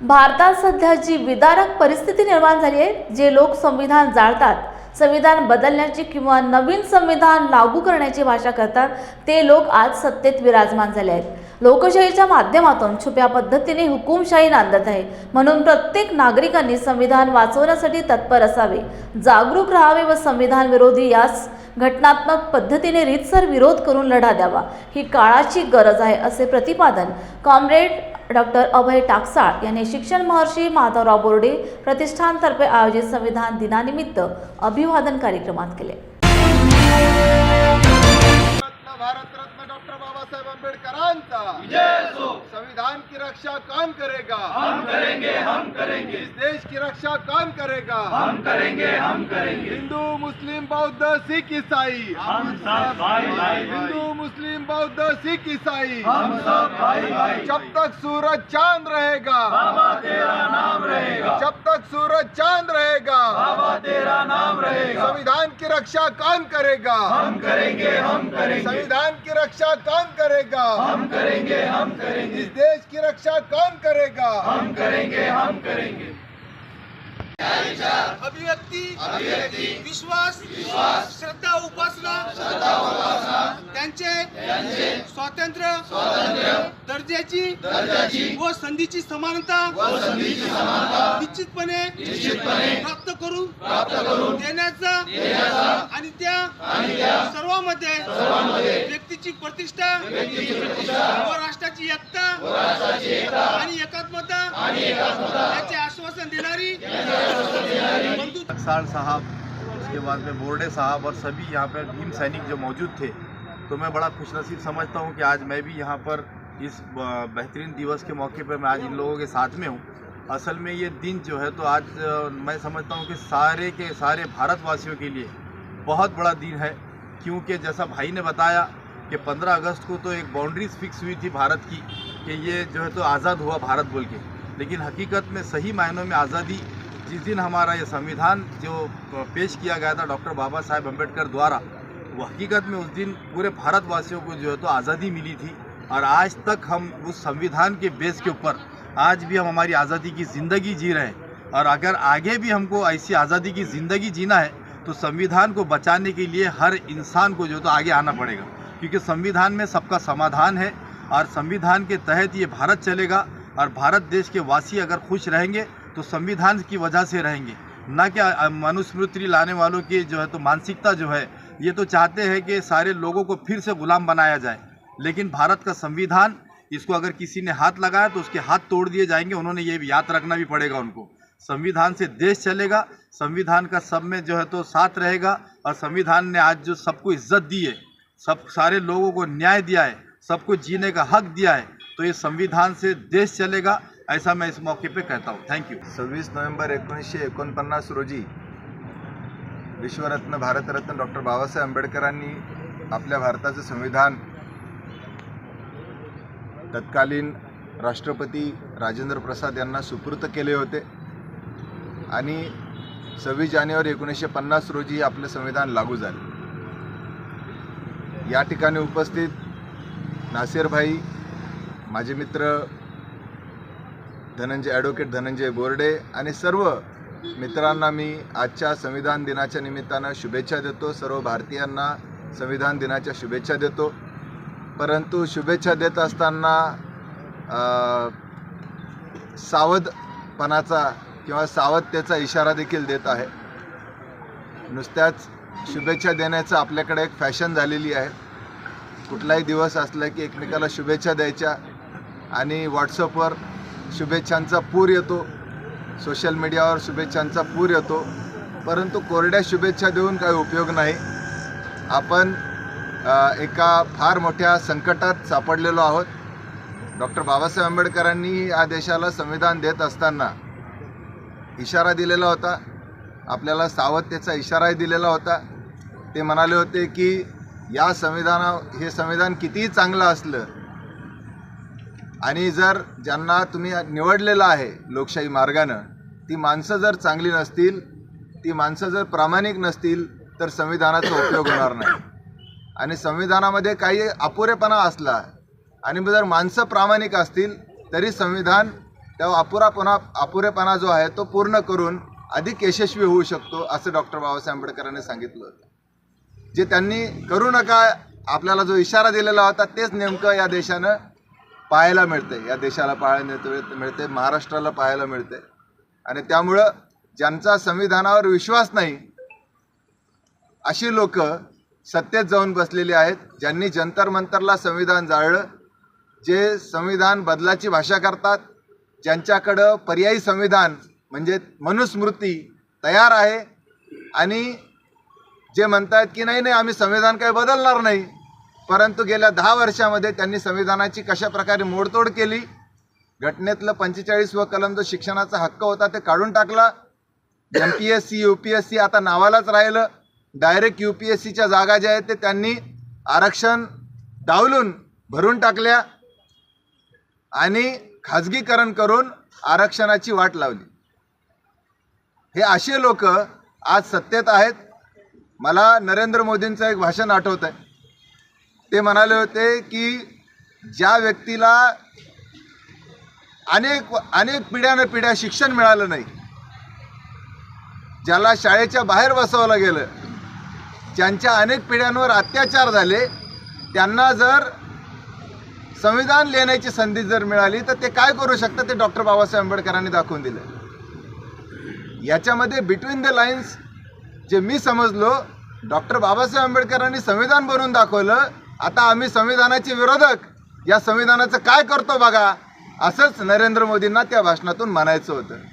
भारतात सध्या जी विदारक परिस्थिती निर्माण झाली आहे जे लोक संविधान जाळतात संविधान बदलण्याची किंवा नवीन संविधान लागू करण्याची भाषा करतात ते लोक आज सत्तेत विराजमान झाले आहेत. लोकशाहीच्या माध्यमातून छुप्या पद्धतीने हुकुमशाही नांदत आहे. म्हणून प्रत्येक नागरिकांनी संविधान वाचवण्यासाठी तत्पर असावे. जागरूक राहावे व संविधान विरोधी यास घटनात्मक पद्धतीने रीतसर विरोध करून लढा द्यावा. ही काळाची गरज आहे असे प्रतिपादन कॉम्रेड डॉक्टर अभय टाकसाळ यांनी शिक्षण महर्षी माधवराव बोर्डे प्रतिष्ठानतर्फे आयोजित संविधान दिनानिमित्त अभिवादन कार्यक्रमात केले. रक्षा कौन करेगा। हम करेंगे हम करेंगे। इस देश की रक्षा कौन करेगा। हम करेंगे हम करेंगे। हिंदू मुस्लिम बौद्ध सिख ईसाई। हम सब भाई भाई। हिंदू मुस्लिम बौद्ध सिख ईसाई। हम सब भाई भाई। जब तक सूरज चाँद रहेगा। बाबा तेरा नाम रहेगा। जब तक सूरज चाँद रहेगा। तेरा नाम रहेगा। संविधान की रक्षा कौन करेगा? हम करेंगे हम करेंगे। संविधान की रक्षा कौन करेगा? हम करेंगे हम करेंगे। इस देश की रक्षा कौन करेगा? हम करेंगे हम करेंगे। अभिव्यक्ती अभिव्यक्ती। विश्वास विश्वास। श्रद्धा उपासना। श्रद्धा उपासना। त्यांचे स्वातंत्र्य स्वातंत्र्य। दर्जाची दर्जाची। व संधीची समानता व संधीची समानता। निश्चितपणे निश्चितपणे। करून देण्याचा देण्याचा आणि त्या आणि त्या सर्वांमध्ये सर्वांमध्ये व्यक्तीची प्रतिष्ठा व्यक्तीची प्रतिष्ठा व राष्ट्राची एकता व राष्ट्राची एकता आणि एकात्मता आणि एकात्मता. याचे आश्वासन देणारी बंधु साहब उसके बाद में बोर्डे साहब और सभी यहाँ पर भीम सैनिक जो मौजूद थे तो मैं बड़ा खुशनसीब समझता हूँ कि आज मैं भी यहाँ पर इस बेहतरीन दिवस के मौके पर मैं आज इन लोगों के साथ में हूँ। असल में ये दिन जो है तो आज मैं समझता हूँ कि सारे के सारे भारतवासियों के लिए बहुत बड़ा दिन है। क्योंकि जैसा भाई ने बताया कि 15 अगस्त को तो एक बाउंड्रीज फिक्स हुई थी भारत की कि ये जो है तो आज़ाद हुआ भारत बोल के। लेकिन हकीकत में सही मायनों में आज़ादी जिस दिन हमारा ये संविधान जो पेश किया गया था डॉक्टर बाबा साहेब अंबेडकर द्वारा, वो हकीकत में उस दिन पूरे भारतवासियों को जो है तो आज़ादी मिली थी। और आज तक हम उस संविधान के बेस के ऊपर आज भी हम हमारी आज़ादी की ज़िंदगी जी रहे हैं। और अगर आगे भी हमको ऐसी आज़ादी की ज़िंदगी जीना है तो संविधान को बचाने के लिए हर इंसान को जो तो आगे आना पड़ेगा। क्योंकि संविधान में सबका समाधान है और संविधान के तहत ये भारत चलेगा और भारत देश के वासी अगर खुश रहेंगे तो संविधान की वजह से रहेंगे। न कि मनुस्मृति लाने वालों की जो है तो मानसिकता जो है, ये तो चाहते हैं कि सारे लोगों को फिर से गुलाम बनाया जाए। लेकिन भारत का संविधान इसको अगर किसी ने हाथ लगाया तो उसके हाथ तोड़ दिए जाएँगे। उन्होंने ये भी याद रखना भी पड़ेगा उनको। संविधान से देश चलेगा, संविधान का सब में जो है तो साथ रहेगा और संविधान ने आज जो सबको इज़्ज़त दी है, सब सारे लोगों को न्याय दिया है, सबको जीने का हक दिया है तो ये संविधान से देश चलेगा, ऐसा मैं इस मौके पे कहता हूँ। थैंक यू सव्वीस नोव्हेंबर एकोणीसशे एकोणपन्नास रोजी विश्वरत्न, भारतरत्न डॉक्टर बाबा बाबासाहेब आंबेडकरांनी आपल्या भारताचं संविधान तत्कालीन राष्ट्रपती राजेंद्र प्रसाद यांना सुपूर्त केले होते. आणि सव्वीस जानेवारी एकोणीसशे पन्नास रोजी आपलं संविधान लागू झाले. या ठिकाणी उपस्थित नासिरभाई माझे मित्र धनंजय ॲडव्होकेट धनंजय बोर्डे आणि सर्व मित्रांना मी आजच्या संविधान दिनाच्या निमित्तानं शुभेच्छा देतो. सर्व भारतीयांना संविधान दिनाच्या शुभेच्छा देतो. परंतु शुभेच्छा देत असताना सावधपणाचा किंवा सावधतेचा इशारा देखील देत आहे. नुसत्याच शुभेच्छा देण्याचं आपल्याकडे एक फॅशन झालेली आहे. कुठलाही दिवस असला की एकमेकाला शुभेच्छा द्यायच्या आणि व्हॉट्सअपवर शुभेच्छांचा पूर येतो. सोशल मीडियावर शुभेच्छांचा पूर येतो. परंतु कोरड्या शुभेच्छा देऊन काही उपयोग नाही. आपण एका फार मोठ्या संकटात सापडलेलो आहोत. डॉक्टर बाबासाहेब आंबेडकरांनी या देशाला संविधान देत असताना इशारा दिलेला होता. आपल्याला सावधतेचा इशाराही दिलेला होता. ते म्हणाले होते की या संविधाना हे संविधान कितीही चांगलं असलं आणि जर ज्यांना तुम्ही निवडलेलं आहे लोकशाही मार्गानं ती माणसं जर चांगली नसतील ती माणसं जर प्रामाणिक नसतील तर संविधानाचा उपयोग होणार नाही. आणि संविधानामध्ये काही अपुरेपणा असला आणि जर माणसं प्रामाणिक असतील तरी संविधान त्या अपुरापणा अपुरेपणा जो आहे तो पूर्ण करून अधिक यशस्वी होऊ शकतो असं डॉक्टर बाबासाहेब आंबेडकरांनी सांगितलं होतं. जे त्यांनी करू नका आपल्याला जो इशारा दिलेला होता तेच नेमकं या देशानं पाहायला मिळते या देशाला पाहायला मिळते महाराष्ट्राला पाहायला मिळते आणि त्यामुळं ज्यांचा संविधानावर विश्वास नाही अशी लोक सत्तेत जाऊन बसलेले आहेत ज्यांनी जंतर मंतरला संविधान जाळलं जे संविधान बदलाची भाषा करतात ज्यांच्याकडं पर्यायी संविधान म्हणजे मनुस्मृती तयार आहे आणि जे म्हणतात की नाही नाही आम्ही संविधान काही बदलणार नाही परंतु गेल्या दहा वर्षामध्ये त्यांनी संविधानाची कशा प्रकारे मोडतोड केली घटनेतलं पंचेचाळीस व कलम जो शिक्षणाचा हक्क होता ते काढून टाकला M P S C U P S C आता नावालाच राहिलं डायरेक्ट यू पी एस सीच्या जागा ज्या आहेत ते त्यांनी आरक्षण डावलून भरून टाकल्या आणि खाजगीकरण करून आरक्षणाची वाट लावली. हे असे लोक आज सत्तेत आहेत. मला नरेंद्र मोदींचं एक भाषण आठवत आहे. ते म्हणाले होते की ज्या व्यक्तीला अनेक अनेक पिढ्यानं पिढ्या शिक्षण मिळालं नाही ज्याला शाळेच्या बाहेर बसवलं गेलं ज्यांच्या अनेक पिढ्यांवर अत्याचार झाले त्यांना जर संविधान लिहिण्याची संधी जर मिळाली तर ते काय करू शकतात ते डॉक्टर बाबासाहेब आंबेडकरांनी दाखवून दिलं याच्यामध्ये बिटवीन द लाईन्स जे मी समजलो डॉक्टर बाबासाहेब आंबेडकरांनी संविधान बनवून दाखवलं आता आम्ही संविधानाचे विरोधक या संविधानाचं काय करतो बघा असंच नरेंद्र मोदींना त्या भाषणातून म्हणायचं होतं.